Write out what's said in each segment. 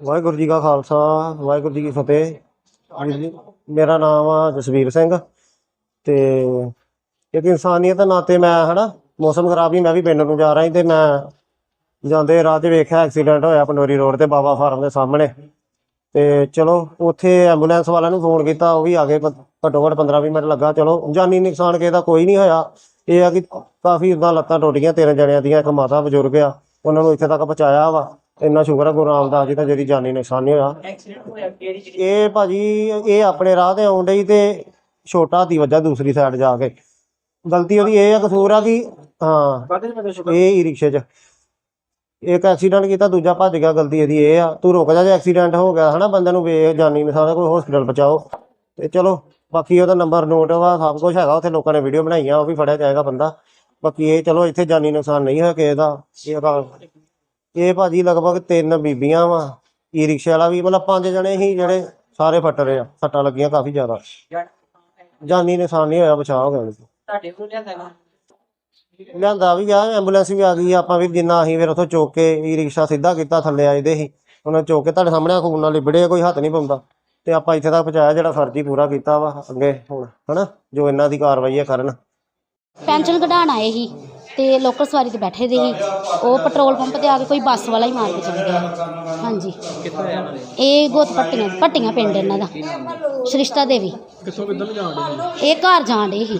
ਵਾਹਿਗੁਰੂ ਜੀ ਕਾ ਖਾਲਸਾ, ਵਾਹਿਗੁਰੂ ਜੀ ਕੀ ਫਤਿਹ। ਵੀਰ ਮੇਰਾ ਨਾਮ ਆ ਜਸਵੀਰ ਸਿੰਘ ਤੇ ਇੱਕ ਇਨਸਾਨੀਅਤ ਦੇ ਨਾਤੇ ਮੈਂ ਹਨਾ, ਮੌਸਮ ਖਰਾਬ ਹੀ ਮੈਂ ਵੀ ਪਿੰਡ ਨੂੰ ਜਾ ਰਿਹਾ ਸੀ ਤੇ ਮੈਂ ਜਾਂਦੇ ਰਾਹ 'ਚ ਵੇਖਿਆ ਐਕਸੀਡੈਂਟ ਹੋਇਆ ਪੰਡੋਰੀ ਰੋਡ ਤੇ ਬਾਬਾ ਫਾਰਮ ਦੇ ਸਾਹਮਣੇ। ਤੇ ਚਲੋ ਉੱਥੇ ਐਂਬੂਲੈਂਸ ਵਾਲਿਆਂ ਨੂੰ ਫੋਨ ਕੀਤਾ, ਉਹ ਵੀ ਆ ਗਏ ਘੱਟੋ ਘੱਟ 15-20 ਮਿੰਟ ਲੱਗਾ, ਚਲੋ ਜਾਨੀ ਨੁਕਸਾਨ ਕਿਸੇ ਦਾ ਕੋਈ ਨਹੀਂ ਹੋਇਆ। ਇਹ ਆ ਕਿ ਕਾਫੀ ਉਦਾਂ ਲੱਤਾਂ ਟੁੱਟ ਗਈਆਂ, ਤਿੰਨ ਜਣਿਆਂ ਦੀਆਂ, ਇੱਕ ਮਾਤਾ ਬਜ਼ੁਰਗ ਆ, ਉਹਨਾਂ ਨੂੰ ਇੱਥੇ ਤੱਕ ਪਹੁੰਚਾਇਆ ਵਾ। ਇੰਨਾ ਸ਼ੁਕਰ ਆ ਗੁਰੂ ਰਾਮਦਾਸ ਜੀ ਦਾ ਜਿਹੜੀ ਜਾਨੀ ਨੁਕਸਾਨ ਨਹੀਂ ਹੋਇਆ ਐਕਸੀਡੈਂਟ ਹੋਇਆ ਕਿਹੜੀ ਚੀਜ਼ ਇਹ ਭਾਜੀ ਇਹ ਆਪਣੇ ਰਾਹ ਤੇ ਆਉਣ ਡਈ ਤੇ ਛੋਟਾ ਹਾਥੀ ਵੱਜਾ ਦੂਸਰੀ ਸਾਈਡ ਜਾ ਕੇ। ਗਲਤੀ ਉਹਦੀ ਇਹ ਆ ਕਸੂਰ ਆ ਕਿ ਹਾਂ ਕਾਹਦੇ ਵਿੱਚ ਸ਼ੁਕਰ ਇਹ ਹੀ ਰਿਕਸ਼ੇ 'ਚ। ਇੱਕ ਐਕਸੀਡੈਂਟ ਕੀਤਾ ਦੂਜਾ ਭੱਜ ਗਿਆ ਗਲਤੀ ਇਹਦੀ ਇਹ ਆ। ਤੂੰ ਰੁਕ ਜਾ ਜੇ ਐਕਸੀਡੈਂਟ ਹੋ ਗਿਆ ਹਨਾ ਬੰਦੇ ਨੂੰ ਵੇਖ ਜਾਨੀ ਨੁਕਸਾਨ ਕੋਈ ਹਸਪੀਟਲ ਪਹੁੰਚਾਓ। ਤੇ ਚਲੋ ਬਾਕੀ ਉਹਦਾ ਨੰਬਰ ਨੋਟ ਵਾ ਸਭ ਕੁਝ ਹੈਗਾ ਉੱਥੇ ਲੋਕਾਂ ਨੇ ਵੀਡੀਓ ਬਣਾਈਆਂ ਉਹ ਵੀ ਫੜਿਆ ਜਾਏਗਾ ਬੰਦਾ। ਬਾਕੀ ਇਹ ਚਲੋ ਇੱਥੇ ਜਾਨੀ ਨੁਕਸਾਨ ਨਹੀਂ ਹੋਇਆ ਕਿਸੇ ਦਾ ਇਹ ਤਾਂ ਇਹ ਭਾਜੀ ਲਗਭਗ ਤਿੰਨ ਬੀਬੀਆਂ ਵਾ ਈ ਰਿਕਸ਼ੇ ਵਾਲਾ ਵੀ ਮਤਲਬ ਪੰਜ ਜਣੇ ਹੀ ਜਿਹੜੇ ਸਾਰੇ ਫੱਟ ਰਹੇ ਆ ਸੱਟਾਂ ਲੱਗੀਆਂ ਕਾਫੀ ਜ਼ਿਆਦਾ। ਜਾਨੀ ਨੁਕਸਾਨ ਨਹੀਂ ਹੋਇਆ ਬਚਾਅ ਹੋ ਗਿਆ ਉਹਨੂੰ। ਤੁਹਾਡੇ ਕੋਲ ਲਿਆਂਦਾ ਵਾ? ਲਿਆਂਦਾ ਵੀ ਗਿਆ ਐਂਬੂਲੈਂਸ ਵੀ ਆ ਗਈ ਆਪਾਂ ਵੀ ਜਿੰਨਾ ਅਸੀਂ ਫਿਰ ਉੱਥੋਂ ਚੁੱਕ ਕੇ ਈ ਰਿਕਸ਼ਾ ਸਿੱਧਾ ਕੀਤਾ ਥੱਲੇ ਆਏਦੇ ਸੀ ਉਹਨਾਂ ਚੁੱਕ ਕੇ ਤੁਹਾਡੇ ਸਾਹਮਣੇ ਖੂਨ ਨਾਲ ਲਿਬੜੇ ਆ, ਕੋਈ ਹੱਥ ਨਹੀਂ ਪਾਉਂਦਾ। ਤੇ ਆਪਾਂ ਇੱਥੇ ਤੱਕ ਪਹੁੰਚਾਇਆ ਜਿਹੜਾ ਫਰਜ਼ੀ ਪੂਰਾ ਕੀਤਾ ਵਾ ਅੱਗੇ ਹੁਣ ਹਨਾ? ਜੋ ਇਹਨਾਂ ਦੀ ਕਾਰਵਾਈ ਹੈ ਕਰਨ। ਪੈਨਸ਼ਨ ਕਢਾਉਣ ਆਏ ਸੀ। ਤੇ ਲੋਕਲ ਸਵਾਰੀ ਤੇ ਬੈਠੇ ਦੇ ਸੀ। ਉਹ ਪੈਟਰੋਲ ਪੰਪ ਤੇ ਆ ਕੇ ਕੋਈ ਬੱਸ ਵਾਲਾ ਹੀ ਮਾਰ ਕੇ ਚਲਾ ਗਿਆ। ਹਾਂਜੀ। ਕਿੱਥੋਂ ਆਇਆ ਨਾਲੇ ਇਹ ਗੋਤ ਪੱਟੀਆਂ ਪੱਟੀਆਂ ਪਿੰਡ ਇਹਨਾਂ ਦਾ। ਸ਼੍ਰਿਸ਼ਟਾ ਦੇਵੀ। ਕਿੱਥੋਂ ਕਿੱਧਰ ਜਾਣ ਇਹ ਘਰ ਜਾਣ ਡੇ ਸੀ।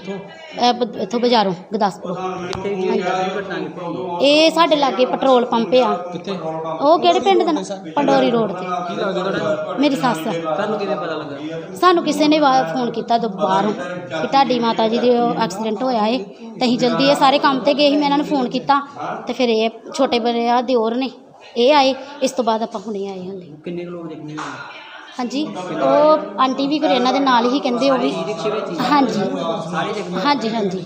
ਬ- ਇੱਥੋਂ ਬਾਜ਼ਾਰੋਂ ਗੁਰਦਾਸਪੁਰੋਂ। ਕਿੱਥੇ ਕੀ ਘਟਨਾ ਕਿੱਥੇ ਹੋਈ ਇਹ ਸਾਡੇ ਲਾਗੇ ਪੈਟਰੋਲ ਪੰਪ ਆ। ਕਿੱਥੇ? ਉਹ ਕਿਹੜੇ ਪਿੰਡ ਦਾ ਨਾ? ਪੰਡੋਰੀ ਰੋਡ ਤੇ। ਕੀ ਲੱਗਦਾ ਤੁਹਾਡਾ? ਮੇਰੀ ਸੱਸ। ਆ। ਤੁਹਾਨੂੰ ਕਿਵੇਂ ਪਤਾ ਲੱਗਾ? ਸਾਨੂੰ ਕਿਸੇ ਨੇ ਵਾ- ਫੋਨ ਕੀਤਾ ਤੋਂ ਬਾਹਰੋਂ ਕਿ ਤੁਹਾਡੀ ਮਾਤਾ ਜੀ ਦੇ ਐਕਸੀਡੈਂਟ ਹੋਇਆ ਏ। ਤੇ ਅਸੀਂ ਜਲਦੀ ਇਹ ਸਾਰੇ ਕੰਮ ਤੇ ਗਏ ਸੀ ਮੈਂ ਇਹਨਾਂ ਨੂੰ ਫੋਨ ਕੀਤਾ। ਤੇ ਫਿਰ ਇਹ ਛੋਟੇ ਬਰੇ ਆ ਦਿਓਰ ਨੇ ਇਹ ਆਏ। ਇਸ ਤੋਂ ਬਾਅਦ ਆਪਾਂ ਹੁਣੇ ਆਏ ਹੁੰਦੇ ਕਿੰਨੇ ਕੁ ਲੋਕ ਦੇਖਣੇ ਹੋਏ ਹਾਂਜੀ। ਉਹ ਆਂਟੀ ਵੀ ਫਿਰ ਇਹਨਾਂ ਦੇ ਨਾਲ ਹੀ ਕਹਿੰਦੇ ਉਹ ਵੀ। ਹਾਂਜੀ। ਹਾਂਜੀ ਹਾਂਜੀ।